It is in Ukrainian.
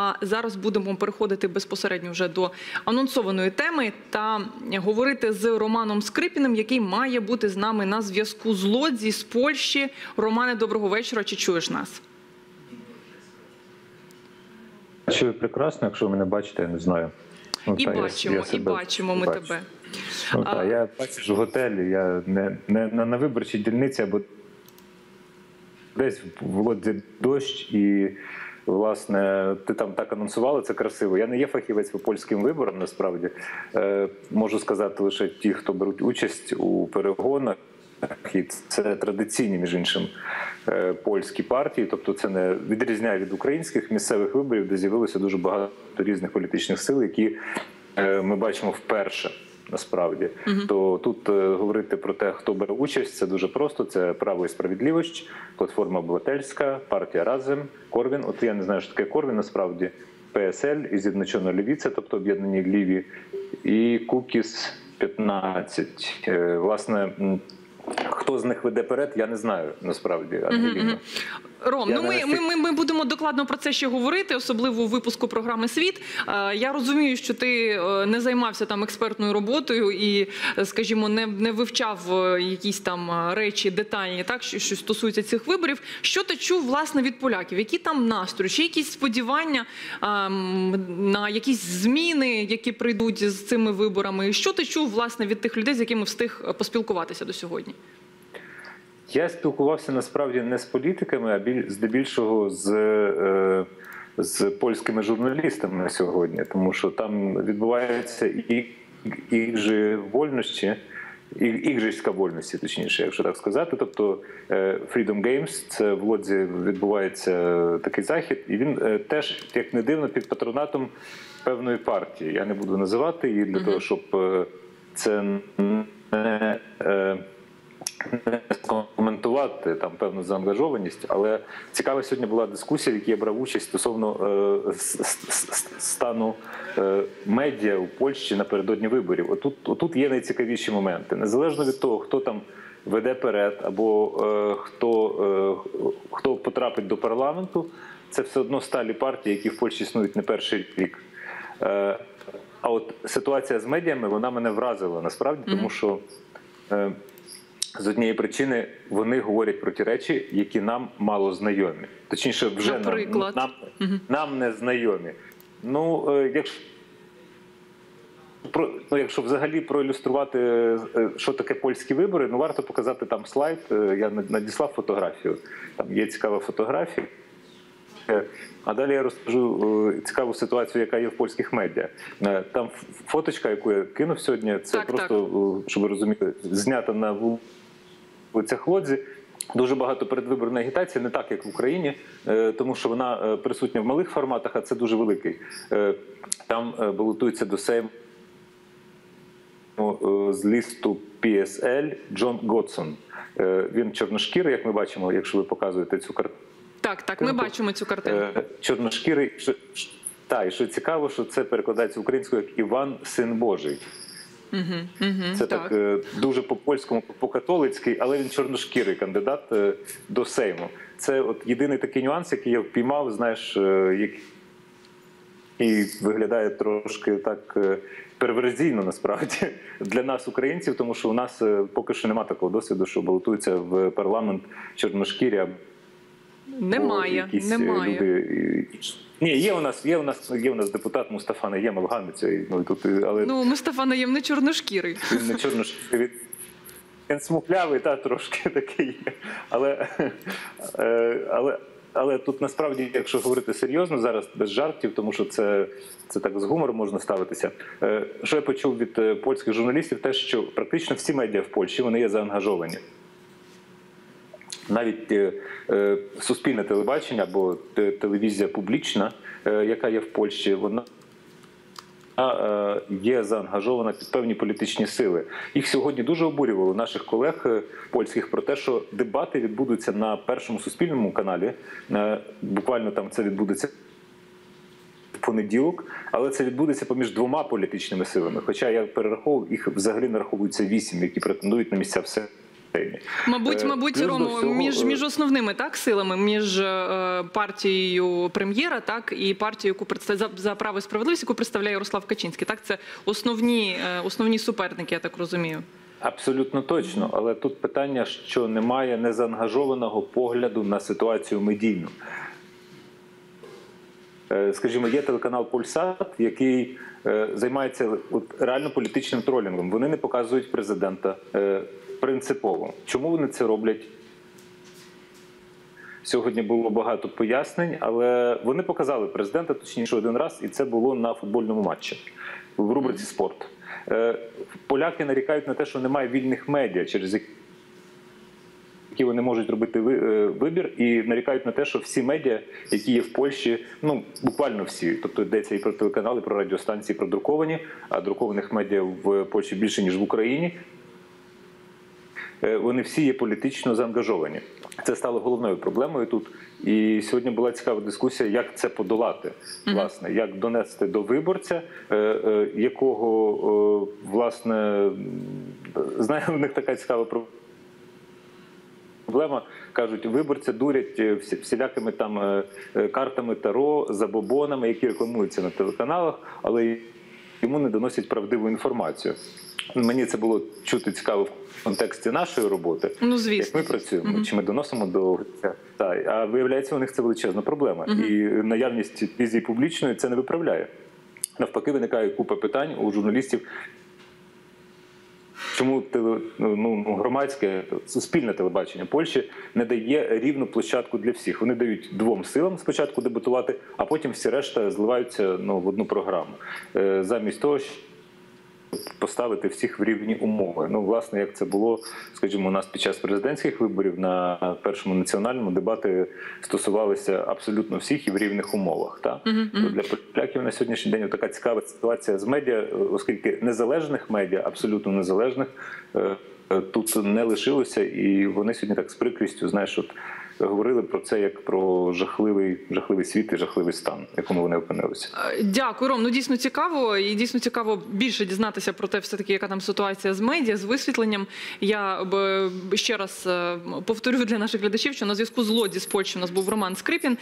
А зараз будемо переходити безпосередньо вже до анонсованої теми та говорити з Романом Скрипіним, який має бути з нами на зв'язку з Лодзі, з Польщі. Романе, доброго вечора. Чи чуєш нас? Чую прекрасно, якщо ви мене бачите, я не знаю. Ну, І та, бачимо, я і бачимо ми бачу. тебе. Ну, А- та, я бачу в готелі, я не, не, не на виборчій дільниці, або десь в Лодзі дощ і. Власне, ти там так анонсували, це красиво. Я не є фахівець по польським виборам. Насправді е, можу сказати лише ті, хто беруть участь у перегонах, і це традиційні, між іншим, е, польські партії. Тобто, це не відрізняє від українських місцевих виборів, де з'явилося дуже багато різних політичних сил, які е, ми бачимо вперше. Насправді, то тут е, говорити про те, хто бере участь, це дуже просто. Це право і справедливість, платформа обивательська, партія разом, Корвін. От я не знаю, що таке Корвін, насправді ПСЛ і з'єдночена лівіця, тобто об'єднані ліві, і Кукіс 15. Е, Власне, хто з них веде перед, я не знаю насправді. Ангеліна. Ром, Я ну ми, настільки- ми, ми, ми будемо докладно про це ще говорити, особливо у випуску програми Світ. Е, Я розумію, що ти е, не займався там експертною роботою і, е, скажімо, не, не вивчав якісь там речі детальні, так що, що стосуються цих виборів. Що ти чув власне від поляків? Які там настрої? Чи якісь сподівання ем, на якісь зміни, які прийдуть з цими виборами? Що ти чув власне від тих людей, з якими встиг поспілкуватися до сьогодні? Я спілкувався насправді не з політиками, а біль здебільшого з, е, з польськими журналістами сьогодні, тому що там відбувається і їх же вольності, і- вольності, точніше, якщо так сказати. Тобто е, Freedom Games, це в Лодзі відбувається такий захід, і він е, теж, як не дивно, під патронатом певної партії. Я не буду називати її для того, щоб це не. не коментувати там певну заангажованість, але цікава сьогодні була дискусія, в якій я брав участь стосовно е, стану е, медіа у Польщі напередодні виборів. Отут, отут є найцікавіші моменти. Незалежно від того, хто там веде перед, або е, хто, е, хто потрапить до парламенту, це все одно сталі партії, які в Польщі існують не перший рік. Е, а от ситуація з медіями вона мене вразила насправді, тому що. Е, з однієї причини вони говорять про ті речі, які нам мало знайомі. Точніше, вже нам, Наприклад? нам, нам не знайомі. Ну, е, якщо про ну, якщо взагалі проілюструвати, е, що таке польські вибори, ну варто показати там слайд. Е, Я надіслав фотографію. Там є цікава фотографія. А далі я розкажу цікаву ситуацію, яка є в польських медіа. Там фоточка, яку я кинув сьогодні, це Так, просто, е, щоб ви розуміли, знята на вулицях Лодзі. Дуже багато передвиборної агітації, не так як в Україні, е, тому що вона е, присутня в малих форматах, а це дуже великий. Е, Там балотується до Сейму е, з лісту PSL Джон Готсон. Він чорношкірий, як ми бачимо, якщо ви показуєте цю картину. Так, так, ми бачимо цю картину. Чорношкірий. Та, і що цікаво, що це перекладається українською як Іван Син Божий. Це так, так. е, дуже по польському, по католицький, але він чорношкірий кандидат е, до Сейму. Це от єдиний такий нюанс, який я впіймав, знаєш, е, який виглядає трошки так перверзійно насправді для нас, українців, тому що у нас поки що немає такого досвіду, що балотуються в парламент чорношкірі або Немає, якісь е, немає. люди. Ні, є у нас, є у нас, є у нас депутат Мустафа Наєм афганець, ну, тут, е, але Ну, Мустафа Наєм не чорношкірий. він не чорно він, він смуклявий, та трошки такий. є. Але, е, але, але тут насправді, якщо говорити серйозно, зараз без жартів, тому що це, це так з гумором можна ставитися. Е, Що я почув від е, польських журналістів, те, що практично всі медіа в Польщі вони є заангажовані. Навіть е, е, суспільне телебачення або телевізія публічна, е, яка є в Польщі, вона є заангажована під певні політичні сили. Їх сьогодні дуже обурювало наших колег польських про те, що дебати відбудуться на першому суспільному каналі. Буквально там це відбудеться в понеділок, але це відбудеться поміж двома політичними силами. Хоча я перераховував, їх взагалі нараховується вісім, які претендують на місця все. Мабуть, Е, мабуть, плюс Ромо, всього, між, е, між основними так силами, між е, партією прем'єра, так і партією, яку представляє за, за право і справедливість, яку представляє Ярослав Качинський. Так, це основні, основні суперники, я так розумію. Абсолютно точно, але тут питання, що немає незаангажованого погляду на ситуацію медійну. Скажімо, є телеканал Пульсат, який займається от, реально політичним тролінгом. Вони не показують президента принципово. Чому вони це роблять? Сьогодні було багато пояснень, але вони показали президента точніше один раз, і це було на футбольному матчі в рубриці спорт. Е, Поляки нарікають на те, що немає вільних медіа, через які вони можуть робити е, вибір, і нарікають на те, що всі медіа, які є в Польщі, ну буквально всі, тобто йдеться і про телеканали, про радіостанції, про друковані, а друкованих медіа в Польщі більше ніж в Україні. Е, Вони всі є політично заангажовані. Це стало головною проблемою тут. І сьогодні була цікава дискусія, як це подолати, власне, як донести до виборця, е, е, якого власне знаю, у них така цікава проблема проблема. Кажуть, виборця дурять всі- всілякими там картами таро, забобонами, які рекламуються на телеканалах, але йому не доносять правдиву інформацію. Мені це було чути цікаво в контексті нашої роботи. Ну, звісно, Як ми працюємо, чи ми доносимо до гравця. А виявляється, у них це величезна проблема. І наявність візії публічної це не виправляє. Навпаки, виникає купа питань у журналістів. Чому теле- ну, ну, громадське суспільне телебачення Польщі не дає рівну площадку для всіх? Вони дають двом силам спочатку дебатувати, а потім всі решта зливаються ну, в одну програму. Е, замість того, щоб поставити всіх в рівні умови. Ну, власне, як це було, скажімо, у нас під час президентських виборів на першому національному дебати стосувалися абсолютно всіх і в рівних умовах. Та? То для поляків на сьогоднішній день така цікава ситуація з медіа, оскільки незалежних медіа, абсолютно незалежних, е, е, тут не лишилося, і вони сьогодні так з прикрістю, знаєш, от говорили про це як про жахливий, жахливий світ і жахливий стан, в якому вони опинилися. Е, Дякую, Ром. Ну дійсно цікаво, і дійсно цікаво більше дізнатися про те, все таки, яка там ситуація з медіа, з висвітленням. Я б ще раз е, повторю для наших глядачів, що на зв'язку з Лоді з Польщі у нас був Роман Скрипін.